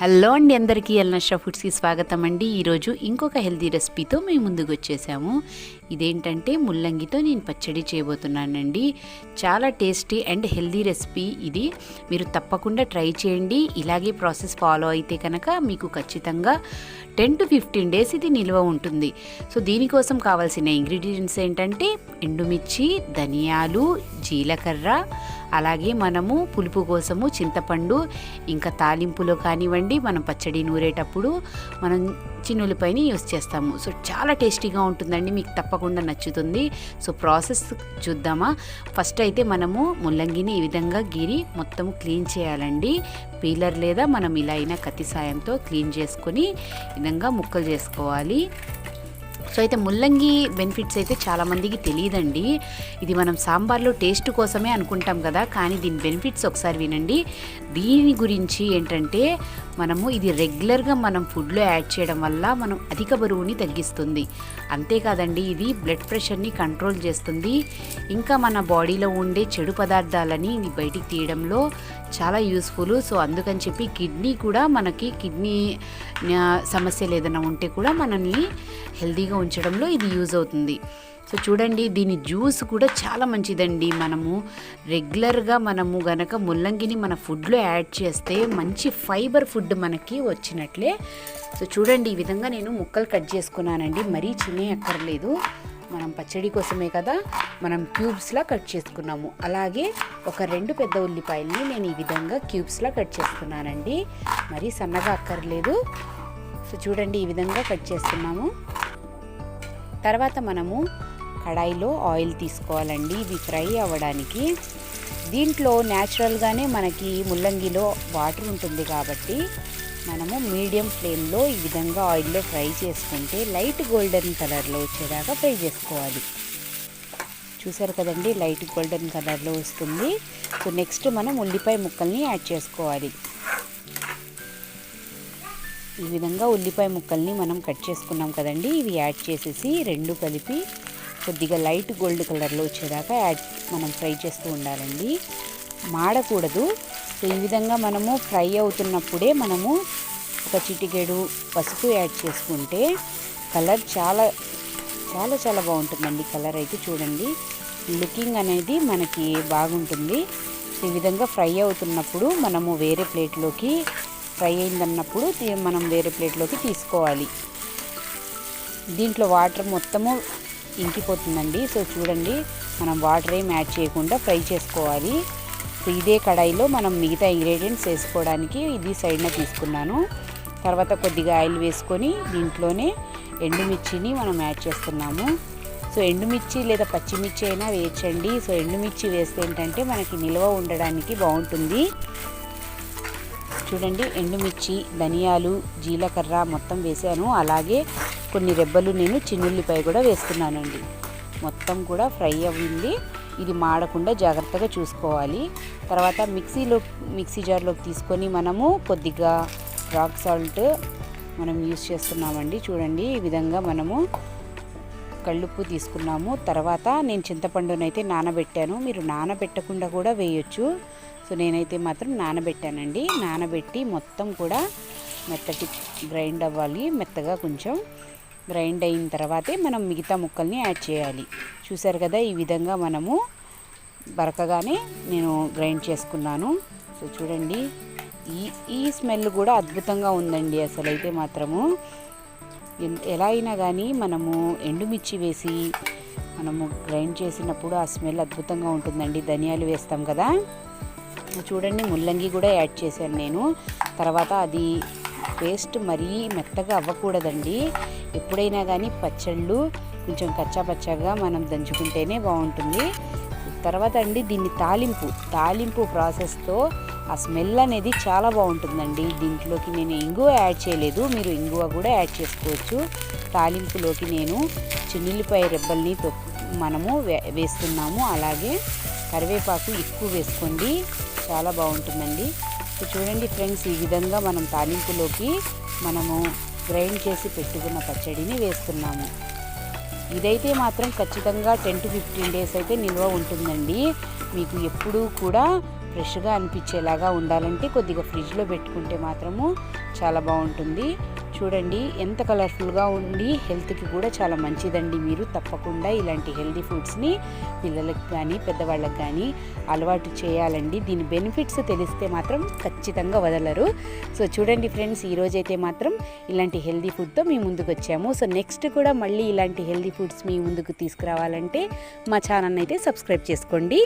Hello అండి అందరికీ ఎల్నషా ఫుడ్స్కి స్వాగతం అండి. ఈరోజు ఇంకొక హెల్తీ రెసిపీతో మేము ముందుకు వచ్చేసాము. ఇదేంటంటే ముల్లంగితో నేను పచ్చడి చేయబోతున్నానండి. చాలా టేస్టీ అండ్ హెల్తీ రెసిపీ ఇది. మీరు తప్పకుండా ట్రై చేయండి. ఇలాగే ప్రాసెస్ ఫాలో అయితే కనుక మీకు ఖచ్చితంగా టెన్ టు ఫిఫ్టీన్ డేస్ ఇది నిల్వ ఉంటుంది. సో దీనికోసం కావాల్సిన ఇంగ్రీడియంట్స్ ఏంటంటే ఎండుమిర్చి ధనియాలు జీలకర్ర అలాగే మనము పులుపు కోసము చింతపండు ఇంకా తాలింపులో కానివ్వండి మనం పచ్చడి నూరేటప్పుడు మనం చిన్నులపైన యూస్ చేస్తాము. సో చాలా టేస్టీగా ఉంటుందండి మీకు తప్పకుండా నచ్చుతుంది. సో ప్రాసెస్ చూద్దామా? ఫస్ట్ అయితే మనము ముల్లంగిని ఈ విధంగా గిరి మొత్తం క్లీన్ చేయాలండి. పీలర్ లేదా మనం ఇలా అయినా కత్తి సాయంతో క్లీన్ చేసుకొని విధంగా ముక్కలు చేసుకోవాలి. సో అయితే ముల్లంగి బెనిఫిట్స్ అయితే చాలామందికి తెలియదండి. ఇది మనం సాంబార్లో టేస్ట్ కోసమే అనుకుంటాం కదా కానీ దీని బెనిఫిట్స్ ఒకసారి వినండి. దీని గురించి ఏంటంటే మనము ఇది రెగ్యులర్గా మనం ఫుడ్లో యాడ్ చేయడం వల్ల మనం అధిక బరువుని తగ్గిస్తుంది. అంతేకాదండి ఇది బ్లడ్ ప్రెషర్ని కంట్రోల్ చేస్తుంది. ఇంకా మన బాడీలో ఉండే చెడు పదార్థాలని ఇది బయటికి తీయడంలో చాలా యూస్ఫుల్ సో అందుకని చెప్పి కిడ్నీ కూడా మనకి కిడ్నీ సమస్యలు ఏదైనా ఉంటే కూడా మనల్ని హెల్తీగా ఉంచడంలో ఇది యూజ్ అవుతుంది. సో చూడండి దీని జ్యూస్ కూడా చాలా మంచిదండి. మనము రెగ్యులర్గా మనము గనక ముల్లంగిని మన ఫుడ్లో యాడ్ చేస్తే మంచి ఫైబర్ ఫుడ్ మనకి వచ్చినట్లే. సో చూడండి ఈ విధంగా నేను ముక్కలు కట్ చేసుకున్నానండి. మరీ చిన్న అక్కర్లేదు. మనం పచ్చడి కోసమే కదా మనం క్యూబ్స్లా కట్ చేసుకున్నాము. అలాగే ఒక రెండు పెద్ద ఉల్లిపాయల్ని నేను ఈ విధంగా క్యూబ్స్లా కట్ చేసుకున్నానండి. మరి సన్నగా అక్కర్లేదు. సో చూడండి ఈ విధంగా కట్ చేస్తున్నాము. తర్వాత మనము కడాయిలో ఆయిల్ తీసుకోవాలండి. ఇది ఫ్రై అవ్వడానికి. దీంట్లో న్యాచురల్గానే మనకి ముల్లంగిలో వాటర్ ఉంటుంది కాబట్టి మనము మీడియం ఫ్లేమ్లో ఈ విధంగా ఆయిల్లో ఫ్రై చేసుకుంటే లైట్ గోల్డెన్ కలర్లో వచ్చేదాకా ఫ్రై చేసుకోవాలి. చూసారు కదండి లైట్ గోల్డెన్ కలర్లో వస్తుంది. సో నెక్స్ట్ మనం ఉల్లిపాయ ముక్కల్ని యాడ్ చేసుకోవాలి. ఈ విధంగా ఉల్లిపాయ ముక్కల్ని మనం కట్ చేసుకున్నాం కదండి ఇవి యాడ్ చేసేసి రెండు కలిపి కొద్దిగా లైట్ గోల్డ్ కలర్లో వచ్చేదాకా యాడ్ మనం ఫ్రై చేస్తూ ఉండాలండి. మాడకూడదు సో ఈ విధంగా మనము ఫ్రై అవుతున్నప్పుడే మనము ఒక చిటికెడు పసుపు యాడ్ చేసుకుంటే కలర్ చాలా చాలా చాలా బాగుంటుందండి. కలర్ అయితే చూడండి. లుకింగ్ అనేది మనకి బాగుంటుంది. ఈ విధంగా ఫ్రై అవుతున్నప్పుడు మనము వేరే ప్లేట్లోకి ఫ్రై అయిందన్నప్పుడు మనం వేరే ప్లేట్లోకి తీసుకోవాలి. దీంట్లో వాటర్ మొత్తము ఇంకిపోతుందండి. సో చూడండి. మనం వాటర్ ఏం యాడ్ చేయకుండా ఫ్రై చేసుకోవాలి. ఇదే కడాయిలో మనం మిగతా ఇంగ్రీడియంట్స్ వేసుకోవడానికి ఇది సైడ్న తీసుకున్నాను. తర్వాత కొద్దిగా ఆయిల్ వేసుకొని దీంట్లోనే ఎండుమిర్చిని మనం యాడ్ చేస్తున్నాము. సో ఎండుమిర్చి లేదా పచ్చిమిర్చి అయినా వేయచ్చండి. సో ఎండుమిర్చి వేస్తే ఏంటంటే మనకి నిల్వ ఉండడానికి బాగుంటుంది. చూడండి ఎండుమిర్చి ధనియాలు జీలకర్ర మొత్తం వేసాను. అలాగే కొన్ని రెబ్బలు నేను చిన్నుల్లిపాయ కూడా వేస్తున్నానండి. మొత్తం కూడా ఫ్రై అవ్వింది ఇది మాడకుండా జాగ్రత్తగా చూసుకోవాలి. తర్వాత మిక్సీలో మిక్సీ జార్లోకి తీసుకొని మనము కొద్దిగా రాక్ సాల్ట్ మనం యూస్ చేస్తున్నామండి. చూడండి ఈ విధంగా మనము కళ్ళుప్పు తీసుకున్నాము. తర్వాత నేను చింతపండునైతే నానబెట్టాను. మీరు నానబెట్టకుండా కూడా వేయొచ్చు. సో నేనైతే మాత్రం నానబెట్టానండి. నానబెట్టి మొత్తం కూడా మెత్తటి గ్రైండ్ అవ్వాలి. మెత్తగా కొంచెం గ్రైండ్ అయిన తర్వాతే మనం మిగతా ముక్కల్ని యాడ్ చేయాలి. చూసారు కదా ఈ విధంగా మనము బరకగానే నేను గ్రైండ్ చేసుకున్నాను. సో చూడండి ఈ ఈ స్మెల్ కూడా అద్భుతంగా ఉందండి అసలు అయితే మాత్రము ఎలా అయినా కానీ మనము ఎండుమిర్చి వేసి మనము గ్రైండ్ చేసినప్పుడు ఆ స్మెల్ అద్భుతంగా ఉంటుందండి. ధనియాలు వేస్తాం కదా. చూడండి ముల్లంగి కూడా యాడ్ చేశాను నేను. తర్వాత అది పేస్ట్ మరీ మెత్తగా అవ్వకూడదండి. ఎప్పుడైనా కానీ పచ్చళ్ళు కొంచెం కచ్చాపచ్చాగా మనం దంచుకుంటేనే బాగుంటుంది. తర్వాత అండి దీన్ని తాలింపు. తాలింపు ప్రాసెస్తో ఆ స్మెల్ అనేది చాలా బాగుంటుందండి. దీంట్లోకి నేను ఇంగువ యాడ్ చేయలేదు. మీరు ఇంగువ కూడా యాడ్ చేసుకోవచ్చు. తాలింపులోకి నేను చిన్నిల్లిపాయ రెబ్బల్ని మనము వే వేస్తున్నాము. అలాగే కరివేపాకు ఎక్కువ వేసుకోండి. చాలా బాగుంటుందండి. సో చూడండి ఫ్రెండ్స్ ఈ విధంగా మనం తాలింపులోకి మనము గ్రైండ్ చేసి పెట్టుకున్న పచ్చడిని వేస్తున్నాము. ఇదైతే మాత్రం ఖచ్చితంగా టెన్ టు ఫిఫ్టీన్ డేస్ అయితే నిల్వ ఉంటుందండి. మీకు ఎప్పుడూ కూడా ఫ్రెష్గా అనిపించేలాగా ఉండాలంటే కొద్దిగా ఫ్రిడ్జ్లో పెట్టుకుంటే మాత్రము చాలా బాగుంటుంది. చూడండి ఎంత కలర్ఫుల్గా ఉండి హెల్త్కి కూడా చాలా మంచిదండి మీరు. తప్పకుండా ఇలాంటి హెల్దీ ఫుడ్స్ని పిల్లలకు కానీ పెద్దవాళ్ళకి కానీ అలవాటు చేయాలండి. దీని బెనిఫిట్స్ తెలిస్తే మాత్రం ఖచ్చితంగా వదలరు. సో చూడండి ఫ్రెండ్స్ ఈరోజైతే మాత్రం ఇలాంటి హెల్దీ ఫుడ్తో మీ ముందుకు వచ్చాము. సో నెక్స్ట్ కూడా మళ్ళీ ఇలాంటి హెల్దీ ఫుడ్స్ మీ ముందుకు తీసుకురావాలంటే మా ఛానల్ అయితే సబ్స్క్రైబ్ చేసుకోండి.